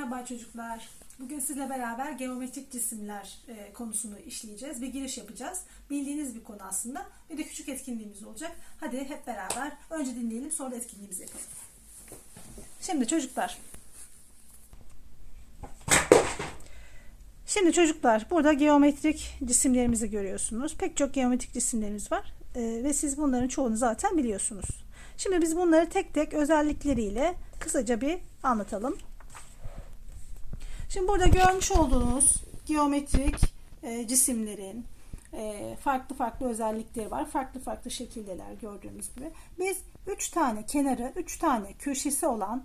Merhaba çocuklar. Bugün sizle beraber geometrik cisimler e, konusunu işleyeceğiz. Bir giriş yapacağız. Bildiğiniz bir konu aslında. Bir de küçük etkinliğimiz olacak. Hadi hep beraber önce dinleyelim sonra etkinliğimizi yapalım. Şimdi çocuklar. Şimdi çocuklar burada geometrik cisimlerimizi görüyorsunuz. Pek çok geometrik cisimlerimiz var. E, ve siz bunların çoğunu zaten biliyorsunuz. Şimdi biz bunları tek tek özellikleriyle kısaca bir anlatalım. Şimdi burada görmüş olduğunuz geometrik e, cisimlerin e, farklı farklı özellikleri var. Farklı farklı şekildeler gördüğümüz gibi. Biz 3 tane kenarı, 3 tane köşesi olan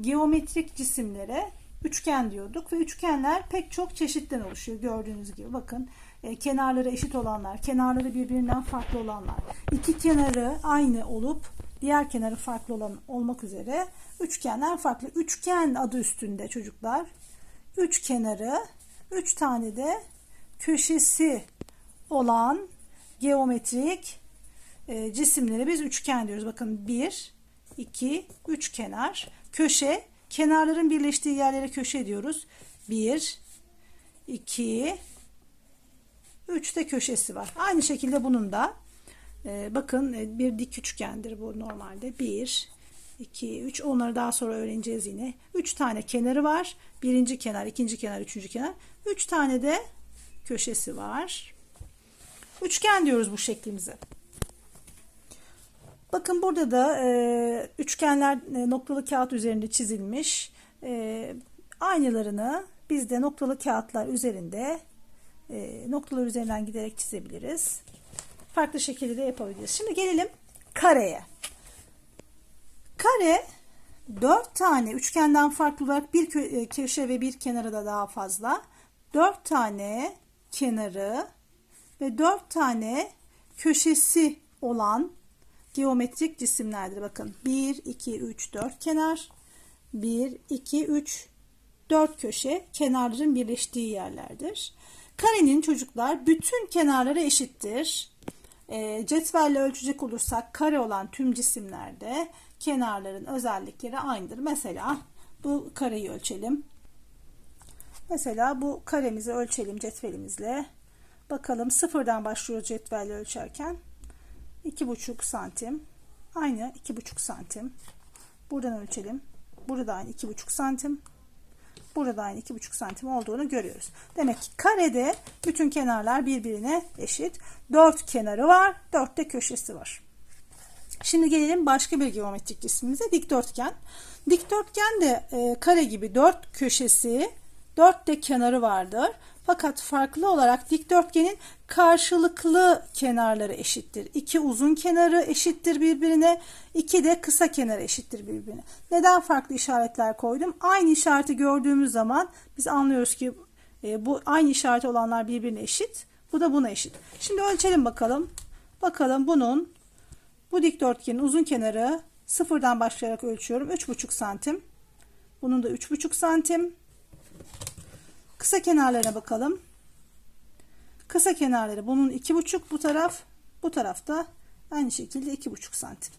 geometrik cisimlere üçgen diyorduk ve üçgenler pek çok çeşitten oluşuyor gördüğünüz gibi. Bakın e, kenarları eşit olanlar, kenarları birbirinden farklı olanlar, iki kenarı aynı olup diğer kenarı farklı olan olmak üzere üçgenler farklı. Üçgen adı üstünde çocuklar. Üç kenarı, üç tane de köşesi olan geometrik e, cisimlere biz üçgen diyoruz. Bakın bir, iki, üç kenar. Köşe, kenarların birleştiği yerlere köşe diyoruz. Bir, iki, üç de köşesi var. Aynı şekilde bunun da e, bakın e, bir dik üçgendir bu normalde. Bir, 2, 3 onları daha sonra öğreneceğiz yine. 3 tane kenarı var. Birinci kenar, ikinci kenar, üçüncü kenar. 3 tane de köşesi var. Üçgen diyoruz bu şeklimize. Bakın burada da e, üçgenler e, noktalı kağıt üzerinde çizilmiş. E, aynılarını biz de noktalı kağıtlar üzerinde e, noktalar üzerinden giderek çizebiliriz. Farklı şekilde de yapabiliriz. Şimdi gelelim kareye. Kare 4 tane üçgenden farklı olarak bir e, köşe ve bir kenarı da daha fazla. 4 tane kenarı ve 4 tane köşesi olan geometrik cisimlerdir. Bakın 1, 2, 3, 4 kenar. 1, 2, 3, 4 köşe kenarların birleştiği yerlerdir. Karenin çocuklar bütün kenarları eşittir. E, cetvelle ölçecek olursak kare olan tüm cisimlerde kenarların özellikleri aynıdır. Mesela bu kareyi ölçelim. Mesela bu karemizi ölçelim cetvelimizle. Bakalım sıfırdan başlıyoruz cetvelle ölçerken. 2,5 santim. Aynı 2,5 santim. Buradan ölçelim. Burada aynı 2,5 santim. Burada aynı 2,5 santim olduğunu görüyoruz. Demek ki karede bütün kenarlar birbirine eşit. 4 kenarı var. 4 de köşesi var. Şimdi gelelim başka bir geometrik cismimize dikdörtgen. Dikdörtgen de e, kare gibi dört köşesi, dört de kenarı vardır. Fakat farklı olarak dikdörtgenin karşılıklı kenarları eşittir. İki uzun kenarı eşittir birbirine, iki de kısa kenarı eşittir birbirine. Neden farklı işaretler koydum? Aynı işareti gördüğümüz zaman biz anlıyoruz ki e, bu aynı işareti olanlar birbirine eşit. Bu da buna eşit. Şimdi ölçelim bakalım. Bakalım bunun bu dikdörtgenin uzun kenarı sıfırdan başlayarak ölçüyorum. 3,5 santim. Bunun da 3,5 santim. Kısa kenarlarına bakalım. Kısa kenarları bunun 2,5 bu taraf. Bu tarafta aynı şekilde 2,5 santim.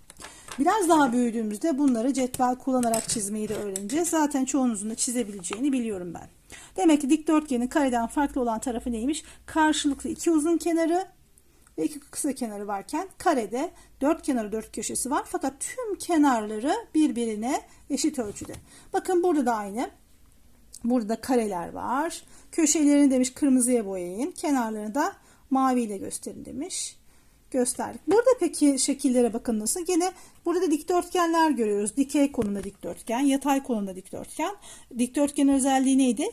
Biraz daha büyüdüğümüzde bunları cetvel kullanarak çizmeyi de öğreneceğiz. Zaten çoğunuzun da çizebileceğini biliyorum ben. Demek ki dikdörtgenin kareden farklı olan tarafı neymiş? Karşılıklı iki uzun kenarı ve iki kısa kenarı varken karede dört kenarı dört köşesi var. Fakat tüm kenarları birbirine eşit ölçüde. Bakın burada da aynı. Burada kareler var. Köşelerini demiş kırmızıya boyayın. Kenarlarını da maviyle gösterin demiş. Gösterdik. Burada peki şekillere bakın nasıl. Gene burada dikdörtgenler görüyoruz. Dikey konumda dikdörtgen, yatay konumda dikdörtgen. Dikdörtgen özelliği neydi?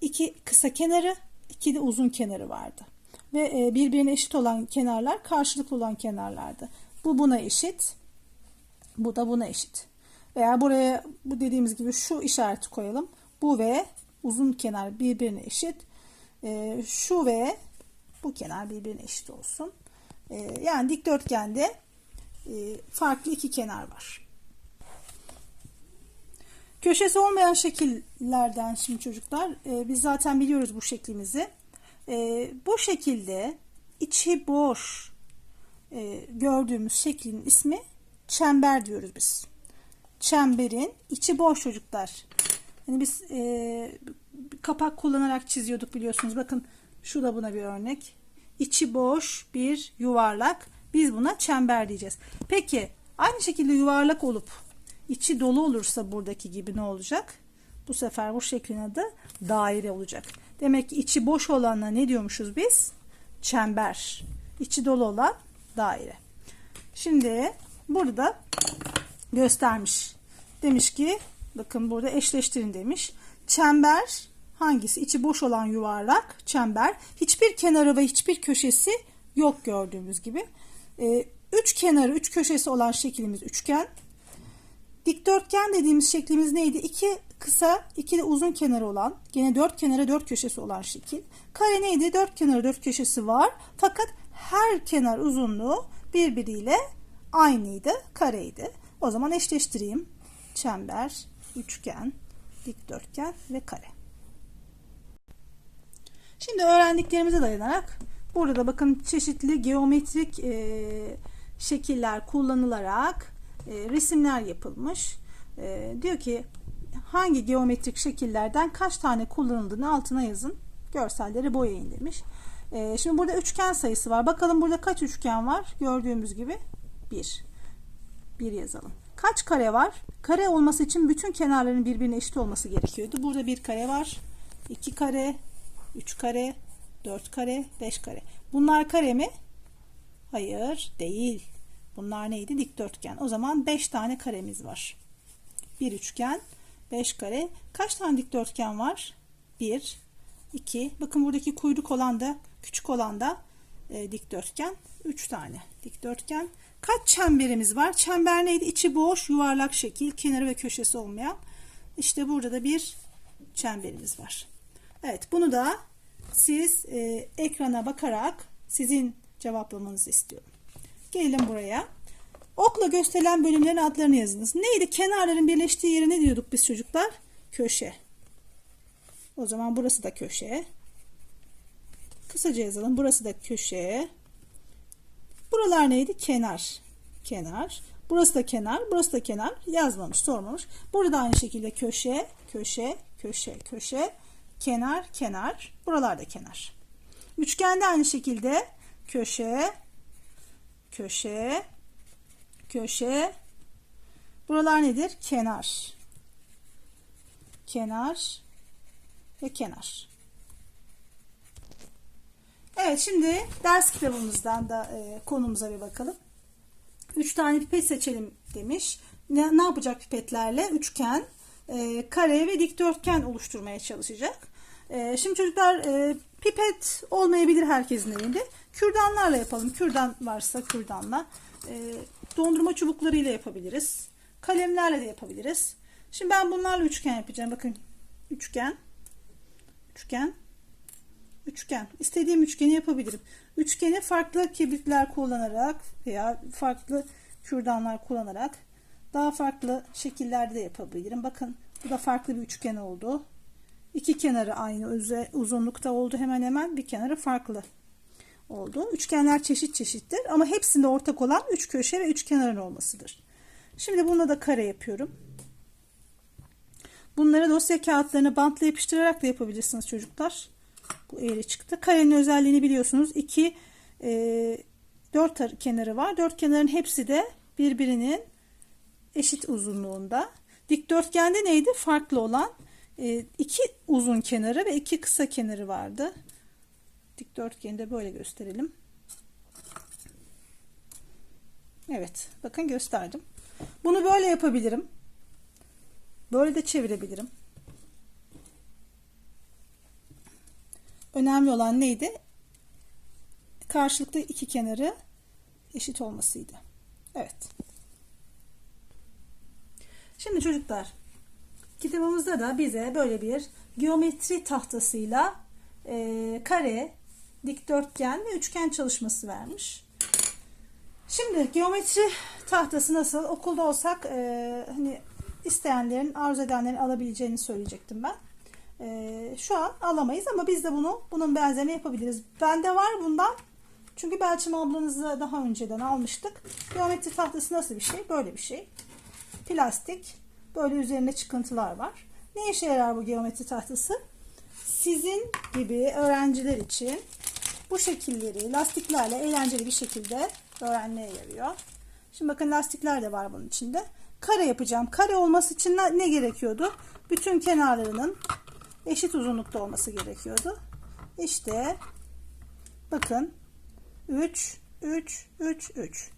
İki kısa kenarı, iki de uzun kenarı vardı ve e, birbirine eşit olan kenarlar karşılıklı olan kenarlardı. Bu buna eşit. Bu da buna eşit. Veya buraya bu dediğimiz gibi şu işareti koyalım. Bu ve uzun kenar birbirine eşit. E, şu ve bu kenar birbirine eşit olsun. E, yani dikdörtgende farklı iki kenar var. Köşesi olmayan şekillerden şimdi çocuklar biz zaten biliyoruz bu şeklimizi. E, bu şekilde içi boş e, gördüğümüz şeklin ismi çember diyoruz biz. Çemberin içi boş çocuklar. Hani biz e, kapak kullanarak çiziyorduk biliyorsunuz. Bakın şu da buna bir örnek. İçi boş bir yuvarlak. Biz buna çember diyeceğiz. Peki aynı şekilde yuvarlak olup içi dolu olursa buradaki gibi ne olacak? Bu sefer bu şeklin adı daire olacak. Demek ki içi boş olanla ne diyormuşuz biz? Çember. İçi dolu olan daire. Şimdi burada göstermiş. Demiş ki bakın burada eşleştirin demiş. Çember hangisi? İçi boş olan yuvarlak çember. Hiçbir kenarı ve hiçbir köşesi yok gördüğümüz gibi. Ee, üç kenarı, üç köşesi olan şeklimiz üçgen. Dikdörtgen dediğimiz şeklimiz neydi? İki kısa, iki de uzun kenarı olan, gene dört kenara dört köşesi olan şekil. Kare neydi? Dört kenarı dört köşesi var. Fakat her kenar uzunluğu birbiriyle aynıydı, kareydi. O zaman eşleştireyim. Çember, üçgen, dikdörtgen ve kare. Şimdi öğrendiklerimize dayanarak burada da bakın çeşitli geometrik e, şekiller kullanılarak e, resimler yapılmış. E, diyor ki hangi geometrik şekillerden kaç tane kullanıldığını altına yazın. Görselleri boyayın demiş. E, şimdi burada üçgen sayısı var. Bakalım burada kaç üçgen var? Gördüğümüz gibi 1. 1 yazalım. Kaç kare var? Kare olması için bütün kenarların birbirine eşit olması gerekiyordu. Burada bir kare var. 2 kare, 3 kare, 4 kare, 5 kare. Bunlar kare mi? Hayır, değil. Bunlar neydi? Dikdörtgen. O zaman 5 tane karemiz var. Bir üçgen, 5 kare. Kaç tane dikdörtgen var? 1, 2. Bakın buradaki kuyruk olan da, küçük olan da e, dikdörtgen. 3 tane dikdörtgen. Kaç çemberimiz var? Çember neydi? İçi boş, yuvarlak şekil, kenarı ve köşesi olmayan. İşte burada da bir çemberimiz var. Evet, bunu da siz e, ekrana bakarak sizin cevaplamanızı istiyorum. Gelelim buraya. Okla gösterilen bölümlerin adlarını yazınız. Neydi? Kenarların birleştiği yere ne diyorduk biz çocuklar? Köşe. O zaman burası da köşe. Kısaca yazalım. Burası da köşe. Buralar neydi? Kenar. Kenar. Burası da kenar. Burası da kenar. Yazmamış, sormamış. Burada aynı şekilde köşe, köşe, köşe, köşe. Kenar, kenar. Buralar da kenar. Üçgende aynı şekilde köşe, köşe, köşe. Buralar nedir? Kenar. Kenar ve kenar. Evet şimdi ders kitabımızdan da e, konumuza bir bakalım. Üç tane pipet seçelim demiş. Ne, ne yapacak pipetlerle? Üçgen, e, kare ve dikdörtgen oluşturmaya çalışacak. E, şimdi çocuklar e, pipet olmayabilir herkesin elinde. Kürdanlarla yapalım. Kürdan varsa kürdanla. E, dondurma çubuklarıyla yapabiliriz. Kalemlerle de yapabiliriz. Şimdi ben bunlarla üçgen yapacağım. Bakın üçgen, üçgen, üçgen. İstediğim üçgeni yapabilirim. Üçgeni farklı kibritler kullanarak veya farklı kürdanlar kullanarak daha farklı şekillerde de yapabilirim. Bakın bu da farklı bir üçgen oldu. İki kenarı aynı uzunlukta oldu hemen hemen. Bir kenarı farklı oldu. Üçgenler çeşit çeşittir ama hepsinde ortak olan üç köşe ve üç kenarın olmasıdır. Şimdi bunda da kare yapıyorum. Bunları dosya kağıtlarına bantla yapıştırarak da yapabilirsiniz çocuklar. Bu eğri çıktı. Karenin özelliğini biliyorsunuz. 2 e, 4 kenarı var. Dört kenarın hepsi de birbirinin eşit uzunluğunda. Dikdörtgende neydi? Farklı olan iki uzun kenarı ve iki kısa kenarı vardı. Dikdörtgeni de böyle gösterelim. Evet. Bakın gösterdim. Bunu böyle yapabilirim. Böyle de çevirebilirim. Önemli olan neydi? Karşılıklı iki kenarı eşit olmasıydı. Evet. Şimdi çocuklar kitabımızda da bize böyle bir geometri tahtasıyla e, kare, dikdörtgen ve üçgen çalışması vermiş. Şimdi geometri tahtası nasıl? Okulda olsak e, hani isteyenlerin, arzu edenlerin alabileceğini söyleyecektim ben. E, şu an alamayız ama biz de bunu bunun benzerini yapabiliriz. Bende var bundan. Çünkü Belçim ablanızı daha önceden almıştık. Geometri tahtası nasıl bir şey? Böyle bir şey. Plastik. Böyle üzerinde çıkıntılar var. Ne işe yarar bu geometri tahtası? Sizin gibi öğrenciler için bu şekilleri lastiklerle eğlenceli bir şekilde öğrenmeye yarıyor. Şimdi bakın lastikler de var bunun içinde. Kare yapacağım. Kare olması için ne gerekiyordu? Bütün kenarlarının eşit uzunlukta olması gerekiyordu. İşte bakın 3 3 3 3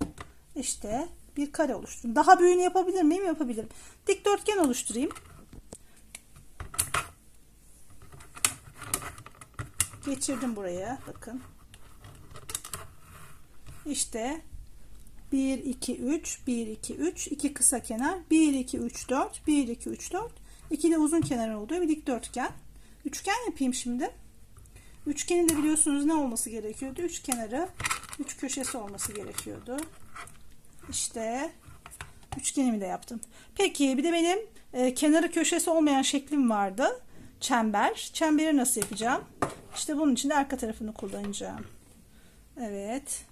işte bir kare oluşturdum. Daha büyüğünü yapabilir miyim? Yapabilirim. Dikdörtgen oluşturayım. Geçirdim buraya. Bakın. İşte 1 2 3 1 2 3 2 kısa kenar 1 2 3 4 1 2 3 4 2 de uzun kenar olduğu bir dikdörtgen. Üçgen yapayım şimdi. Üçgenin de biliyorsunuz ne olması gerekiyordu? Üç kenarı, üç köşesi olması gerekiyordu. İşte üçgenimi de yaptım. Peki bir de benim e, kenarı köşesi olmayan şeklim vardı. Çember. Çemberi nasıl yapacağım? İşte bunun için de arka tarafını kullanacağım. Evet.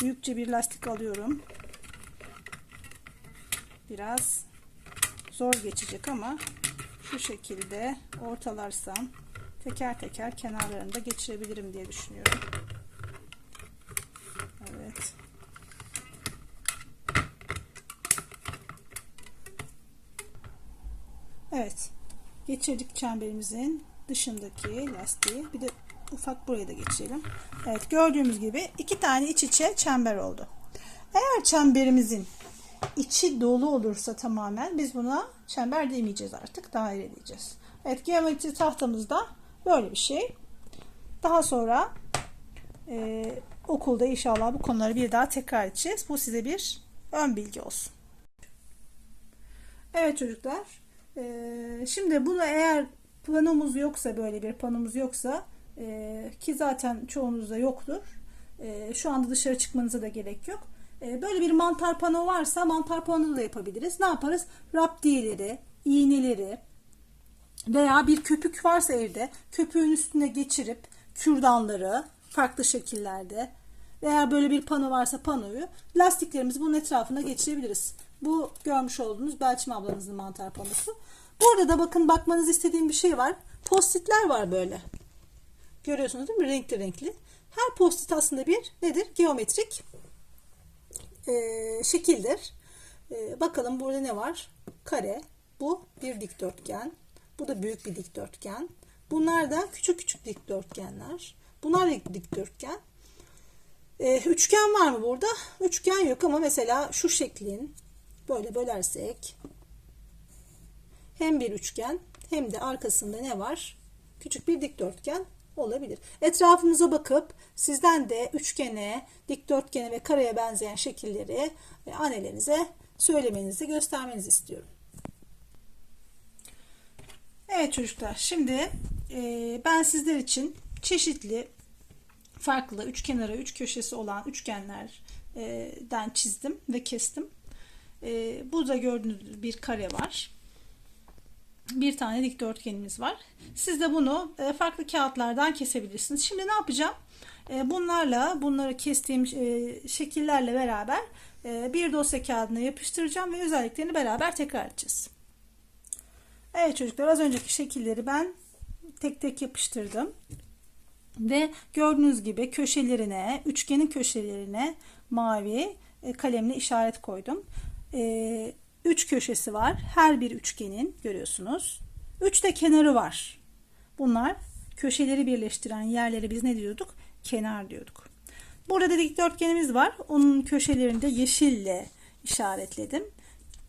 Büyükçe bir lastik alıyorum. Biraz zor geçecek ama şu şekilde ortalarsam teker teker kenarlarını da geçirebilirim diye düşünüyorum. Evet. Evet. Geçirdik çemberimizin dışındaki lastiği. Bir de ufak buraya da geçirelim. Evet gördüğümüz gibi iki tane iç içe çember oldu. Eğer çemberimizin içi dolu olursa tamamen biz buna çember demeyeceğiz artık daire diyeceğiz. Evet geometri tahtamızda böyle bir şey. Daha sonra e, okulda inşallah bu konuları bir daha tekrar edeceğiz. Bu size bir ön bilgi olsun. Evet çocuklar. E, şimdi bunu eğer panomuz yoksa böyle bir panomuz yoksa e, ki zaten çoğunuzda yoktur. E, şu anda dışarı çıkmanıza da gerek yok. E, böyle bir mantar pano varsa mantar pano da yapabiliriz. Ne yaparız? Raptiyeleri, iğneleri veya bir köpük varsa evde köpüğün üstüne geçirip kürdanları farklı şekillerde veya böyle bir pano varsa panoyu lastiklerimizi bunun etrafına geçirebiliriz. Bu görmüş olduğunuz Belçim ablanızın mantar panosu. Burada da bakın bakmanızı istediğim bir şey var. Postitler var böyle. Görüyorsunuz değil mi? Renkli renkli. Her postit aslında bir nedir? Geometrik e, şekildir. E, bakalım burada ne var? Kare. Bu bir dikdörtgen. Bu da büyük bir dikdörtgen. Bunlar da küçük küçük dikdörtgenler. Bunlar da dikdörtgen. E, üçgen var mı burada? Üçgen yok ama mesela şu şeklin böyle bölersek hem bir üçgen hem de arkasında ne var? Küçük bir dikdörtgen olabilir. Etrafınıza bakıp sizden de üçgene, dikdörtgene ve kareye benzeyen şekilleri e, annelerinize söylemenizi, göstermenizi istiyorum. Evet çocuklar, şimdi e, ben sizler için çeşitli farklı üç kenara üç köşesi olan üçgenlerden çizdim ve kestim. E, burada gördüğünüz bir kare var bir tane dikdörtgenimiz var. Siz de bunu e, farklı kağıtlardan kesebilirsiniz. Şimdi ne yapacağım? E, bunlarla, bunları kestiğim e, şekillerle beraber bir dosya kağıdına yapıştıracağım ve özelliklerini beraber tekrar edeceğiz. Evet çocuklar az önceki şekilleri ben tek tek yapıştırdım. Ve gördüğünüz gibi köşelerine, üçgenin köşelerine mavi kalemle işaret koydum. 3 köşesi var. Her bir üçgenin görüyorsunuz. 3 de kenarı var. Bunlar köşeleri birleştiren yerlere biz ne diyorduk? Kenar diyorduk. Burada da dikdörtgenimiz var. Onun köşelerinde yeşille işaretledim.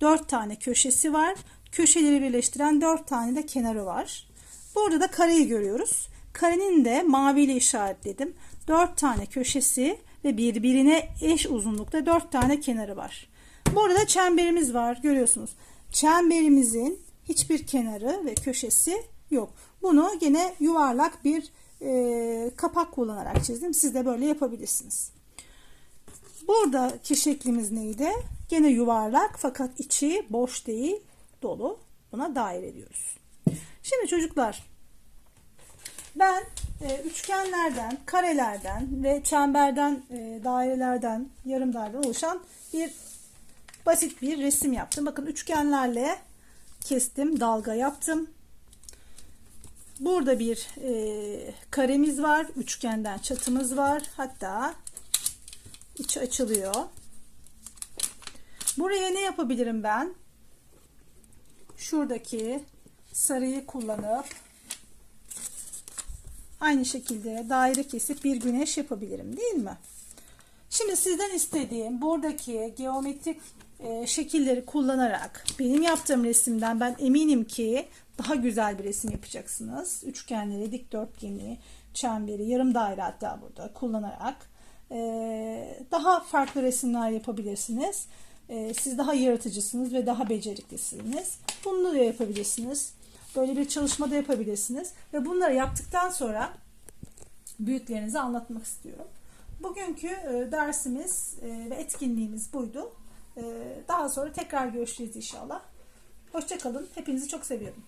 4 tane köşesi var. Köşeleri birleştiren 4 tane de kenarı var. Burada da kareyi görüyoruz. Karenin de maviyle işaretledim. 4 tane köşesi ve birbirine eş uzunlukta 4 tane kenarı var. Burada çemberimiz var görüyorsunuz. Çemberimizin hiçbir kenarı ve köşesi yok. Bunu yine yuvarlak bir e, kapak kullanarak çizdim. Siz de böyle yapabilirsiniz. Buradaki şeklimiz neydi? Gene yuvarlak fakat içi boş değil dolu. Buna daire diyoruz. Şimdi çocuklar ben e, üçgenlerden, karelerden ve çemberden, e, dairelerden, yarım daireden oluşan bir basit bir resim yaptım. Bakın üçgenlerle kestim, dalga yaptım. Burada bir e, karemiz var. Üçgenden çatımız var. Hatta içi açılıyor. Buraya ne yapabilirim ben? Şuradaki sarıyı kullanıp aynı şekilde daire kesip bir güneş yapabilirim değil mi? Şimdi sizden istediğim buradaki geometrik e, şekilleri kullanarak benim yaptığım resimden ben eminim ki daha güzel bir resim yapacaksınız. Üçgenleri, dikdörtgeni, çemberi, yarım daire hatta burada kullanarak e, daha farklı resimler yapabilirsiniz. E, siz daha yaratıcısınız ve daha beceriklisiniz. Bunu da yapabilirsiniz. Böyle bir çalışma da yapabilirsiniz. Ve bunları yaptıktan sonra büyüklerinize anlatmak istiyorum. Bugünkü dersimiz ve etkinliğimiz buydu. E, daha sonra tekrar görüşeceğiz inşallah. Hoşçakalın. Hepinizi çok seviyorum.